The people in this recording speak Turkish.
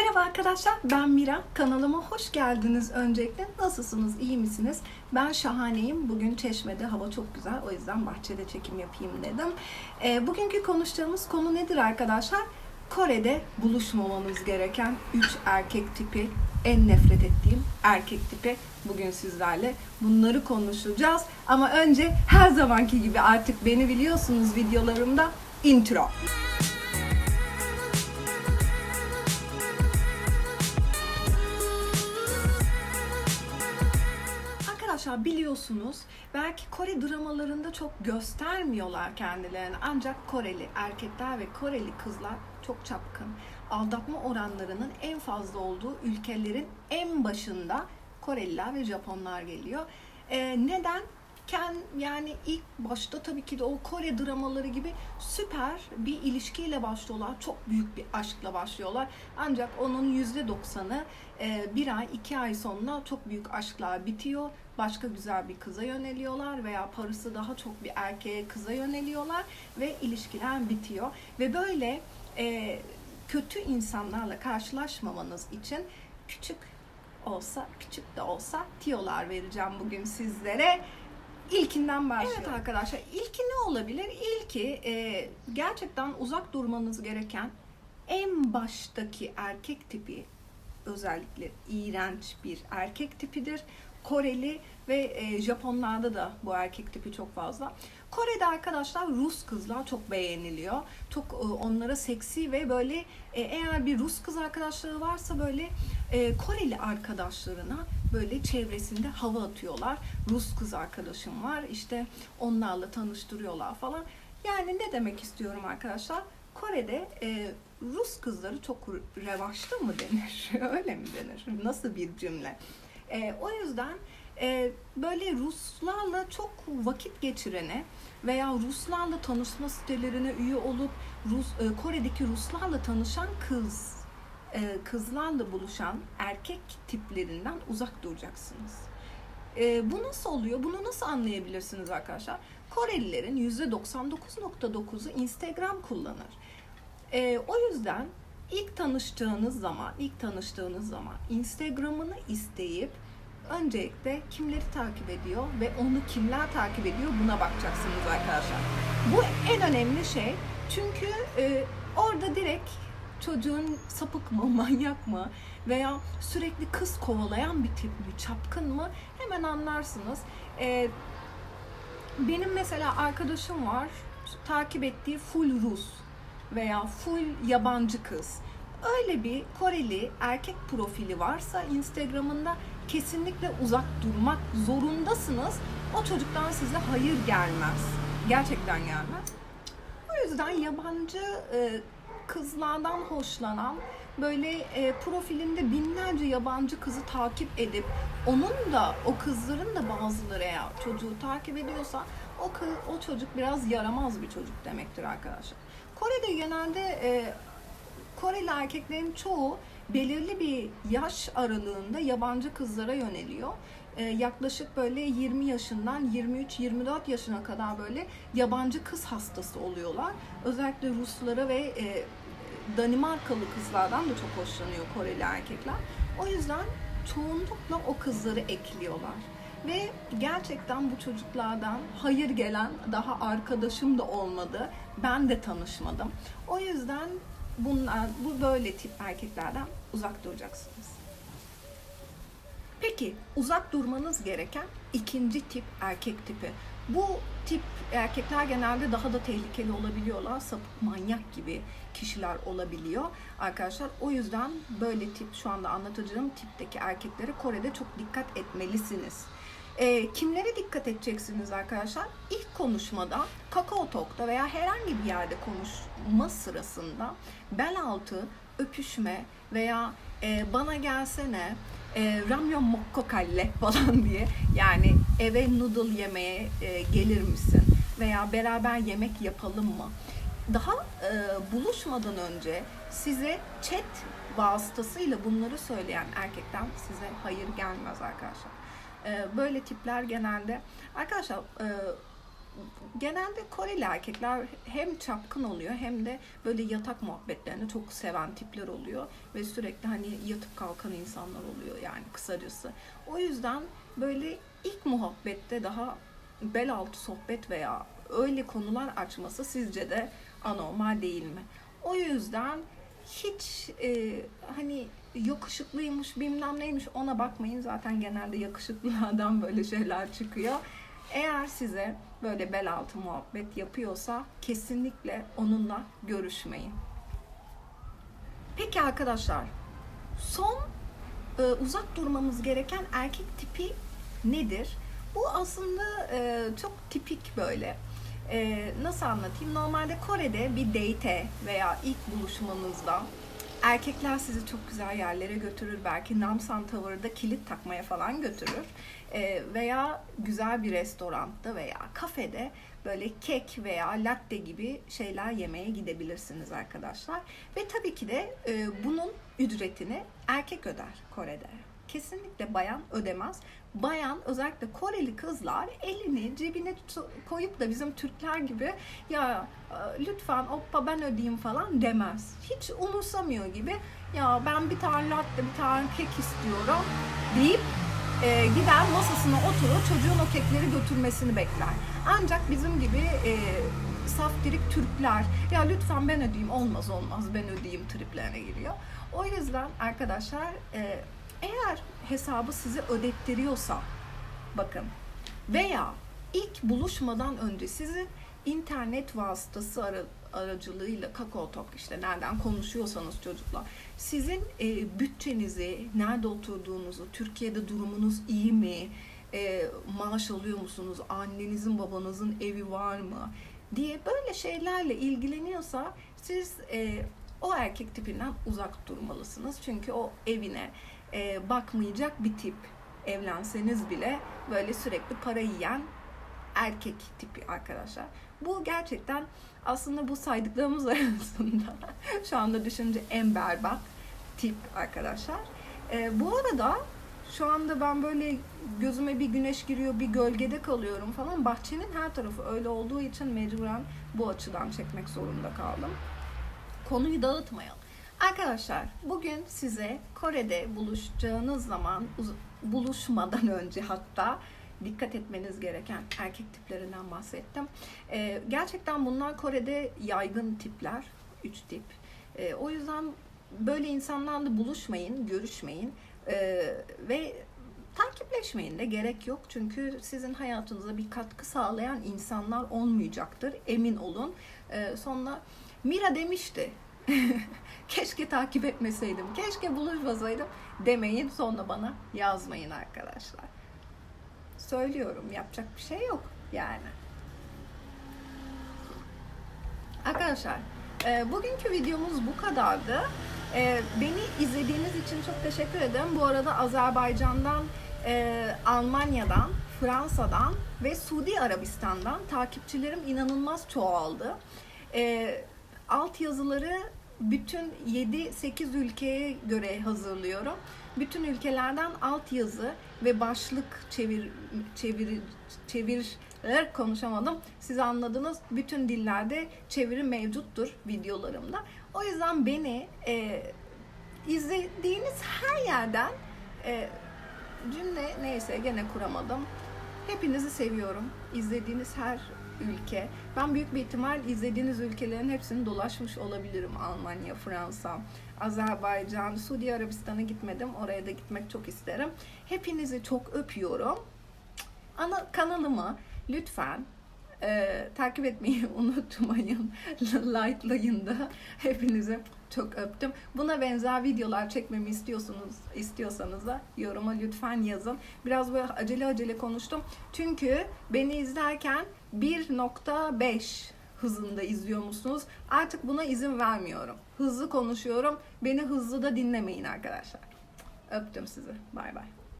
Merhaba arkadaşlar, ben Mira. Kanalıma hoş geldiniz öncelikle. Nasılsınız, iyi misiniz? Ben şahaneyim. Bugün Çeşme'de hava çok güzel. O yüzden bahçede çekim yapayım dedim. Ee, bugünkü konuşacağımız konu nedir arkadaşlar? Kore'de buluşmamanız gereken 3 erkek tipi, en nefret ettiğim erkek tipi. Bugün sizlerle bunları konuşacağız. Ama önce her zamanki gibi artık beni biliyorsunuz videolarımda intro. Arkadaşlar biliyorsunuz belki Kore dramalarında çok göstermiyorlar kendilerini ancak Koreli erkekler ve Koreli kızlar çok çapkın. Aldatma oranlarının en fazla olduğu ülkelerin en başında Koreliler ve Japonlar geliyor. Ee, neden? Ken, yani ilk başta tabii ki de o Kore dramaları gibi süper bir ilişkiyle başlıyorlar. Çok büyük bir aşkla başlıyorlar. Ancak onun yüzde doksanı e, bir ay, iki ay sonra çok büyük aşklar bitiyor. Başka güzel bir kıza yöneliyorlar veya parası daha çok bir erkeğe kıza yöneliyorlar ve ilişkiler bitiyor. Ve böyle e, kötü insanlarla karşılaşmamanız için küçük olsa, küçük de olsa tiyolar vereceğim bugün sizlere. İlkinden başlayalım. Evet arkadaşlar ilki ne olabilir? İlki e, gerçekten uzak durmanız gereken en baştaki erkek tipi özellikle iğrenç bir erkek tipidir. Koreli ve e, Japonlarda da bu erkek tipi çok fazla. Kore'de arkadaşlar Rus kızlar çok beğeniliyor. Çok e, onlara seksi ve böyle e, eğer bir Rus kız arkadaşları varsa böyle e, Koreli arkadaşlarına böyle çevresinde hava atıyorlar. Rus kız arkadaşım var işte onlarla tanıştırıyorlar falan. Yani ne demek istiyorum arkadaşlar? Kore'de e, Rus kızları çok revaçta mı denir? Öyle mi denir? Nasıl bir cümle? E, o yüzden e, böyle Ruslarla çok vakit geçirene veya Ruslarla tanışma sitelerine üye olup Rus e, Kore'deki Ruslarla tanışan kız e, kızlarla buluşan erkek tiplerinden uzak duracaksınız. E, bu nasıl oluyor? Bunu nasıl anlayabilirsiniz arkadaşlar? Korelilerin %99.9'u Instagram kullanır. E, o yüzden ilk tanıştığınız zaman, ilk tanıştığınız zaman Instagram'ını isteyip öncelikle kimleri takip ediyor ve onu kimler takip ediyor buna bakacaksınız arkadaşlar. Bu en önemli şey. Çünkü e, orada direkt çocuğun sapık mı, manyak mı veya sürekli kız kovalayan bir tip mi, çapkın mı hemen anlarsınız. E, benim mesela arkadaşım var, takip ettiği full Rus veya full yabancı kız. Öyle bir Koreli erkek profili varsa Instagram'ında kesinlikle uzak durmak zorundasınız. O çocuktan size hayır gelmez. Gerçekten gelmez. O yüzden yabancı e, kızlardan hoşlanan böyle e, profilinde binlerce yabancı kızı takip edip onun da o kızların da bazıları eğer çocuğu takip ediyorsa o kız, o çocuk biraz yaramaz bir çocuk demektir arkadaşlar. Kore'de genelde e, Koreli erkeklerin çoğu belirli bir yaş aralığında yabancı kızlara yöneliyor. Ee, yaklaşık böyle 20 yaşından 23-24 yaşına kadar böyle yabancı kız hastası oluyorlar. Özellikle Ruslara ve e, Danimarkalı kızlardan da çok hoşlanıyor Koreli erkekler. O yüzden çoğunlukla o kızları ekliyorlar. Ve gerçekten bu çocuklardan hayır gelen daha arkadaşım da olmadı. Ben de tanışmadım. O yüzden bunlar, bu böyle tip erkeklerden uzak duracaksınız. Peki uzak durmanız gereken ikinci tip erkek tipi. Bu tip erkekler genelde daha da tehlikeli olabiliyorlar. Sapık manyak gibi kişiler olabiliyor arkadaşlar. O yüzden böyle tip şu anda anlatacağım tipteki erkeklere Kore'de çok dikkat etmelisiniz. E, kimlere dikkat edeceksiniz arkadaşlar? İlk konuşmada, Kakao Talk'ta veya herhangi bir yerde konuşma sırasında bel altı, öpüşme veya e, bana gelsene, e, ramyon mokko kalle falan diye yani eve noodle yemeye e, gelir misin? Veya beraber yemek yapalım mı? Daha e, buluşmadan önce size chat vasıtasıyla bunları söyleyen erkekten size hayır gelmez arkadaşlar. Ee, böyle tipler genelde arkadaşlar e, genelde Koreli erkekler hem çapkın oluyor hem de böyle yatak muhabbetlerini çok seven tipler oluyor ve sürekli hani yatıp kalkan insanlar oluyor yani kısacası. O yüzden böyle ilk muhabbette daha bel altı sohbet veya öyle konular açması sizce de anormal değil mi? O yüzden hiç e, hani yakışıklıymış bilmem neymiş ona bakmayın zaten genelde yakışıklılardan böyle şeyler çıkıyor. Eğer size böyle bel altı muhabbet yapıyorsa kesinlikle onunla görüşmeyin. Peki arkadaşlar son e, uzak durmamız gereken erkek tipi nedir? Bu aslında e, çok tipik böyle. E, nasıl anlatayım? Normalde Kore'de bir date veya ilk buluşmanızda erkekler sizi çok güzel yerlere götürür. Belki Namsan Tower'da kilit takmaya falan götürür. E, veya güzel bir restoranda veya kafede böyle kek veya latte gibi şeyler yemeye gidebilirsiniz arkadaşlar. Ve tabii ki de e, bunun ücretini erkek öder Kore'de. Kesinlikle bayan ödemez. Bayan özellikle Koreli kızlar elini cebine koyup da bizim Türkler gibi ya e, lütfen oppa ben ödeyeyim falan demez. Hiç umursamıyor gibi ya ben bir tane latte bir tane kek istiyorum deyip e, gider masasına oturur çocuğun o kekleri götürmesini bekler. Ancak bizim gibi e, saftirik Türkler ya lütfen ben ödeyeyim olmaz olmaz ben ödeyeyim triplerine giriyor. O yüzden arkadaşlar e, eğer hesabı size ödettiriyorsa bakın veya ilk buluşmadan önce sizi internet vasıtası ara- aracılığıyla Kakao Talk işte nereden konuşuyorsanız çocuklar sizin e, bütçenizi, nerede oturduğunuzu, Türkiye'de durumunuz iyi mi, e, maaş alıyor musunuz, annenizin babanızın evi var mı diye böyle şeylerle ilgileniyorsa siz e, o erkek tipinden uzak durmalısınız. Çünkü o evine e, bakmayacak bir tip. Evlenseniz bile böyle sürekli para yiyen erkek tipi arkadaşlar. Bu gerçekten aslında bu saydıklarımız arasında şu anda düşünce en berbat tip arkadaşlar. E, bu arada şu anda ben böyle gözüme bir güneş giriyor, bir gölgede kalıyorum falan. Bahçenin her tarafı öyle olduğu için mecburen bu açıdan çekmek zorunda kaldım. Konuyu dağıtmayalım. Arkadaşlar bugün size Kore'de buluşacağınız zaman buluşmadan önce hatta dikkat etmeniz gereken erkek tiplerinden bahsettim. Ee, gerçekten bunlar Kore'de yaygın tipler. Üç tip. Ee, o yüzden böyle insanlarla buluşmayın, görüşmeyin Ee, ve takipleşmeyin de gerek yok. Çünkü sizin hayatınıza bir katkı sağlayan insanlar olmayacaktır. Emin olun. Ee, sonra Mira demişti. keşke takip etmeseydim, keşke buluşmasaydım demeyin sonra bana yazmayın arkadaşlar. Söylüyorum yapacak bir şey yok yani. Arkadaşlar e, bugünkü videomuz bu kadardı. E, beni izlediğiniz için çok teşekkür ederim. Bu arada Azerbaycan'dan, e, Almanya'dan, Fransa'dan ve Suudi Arabistan'dan takipçilerim inanılmaz çoğaldı. E, alt yazıları bütün 7-8 ülkeye göre hazırlıyorum. Bütün ülkelerden alt yazı ve başlık çevir çevir çevirir konuşamadım. Siz anladınız. Bütün dillerde çeviri mevcuttur videolarımda. O yüzden beni e, izlediğiniz her yerden e, cümle neyse gene kuramadım. Hepinizi seviyorum. İzlediğiniz her ülke. Ben büyük bir ihtimal izlediğiniz ülkelerin hepsini dolaşmış olabilirim. Almanya, Fransa, Azerbaycan, Suudi Arabistan'a gitmedim. Oraya da gitmek çok isterim. Hepinizi çok öpüyorum. Ana kanalıma lütfen e, takip etmeyi unutmayın. Likelayın da. Hepinizi çok öptüm. Buna benzer videolar çekmemi istiyorsunuz istiyorsanız da yoruma lütfen yazın. Biraz böyle acele acele konuştum. Çünkü beni izlerken 1.5 hızında izliyor musunuz? Artık buna izin vermiyorum. Hızlı konuşuyorum. Beni hızlı da dinlemeyin arkadaşlar. Öptüm sizi. Bay bay.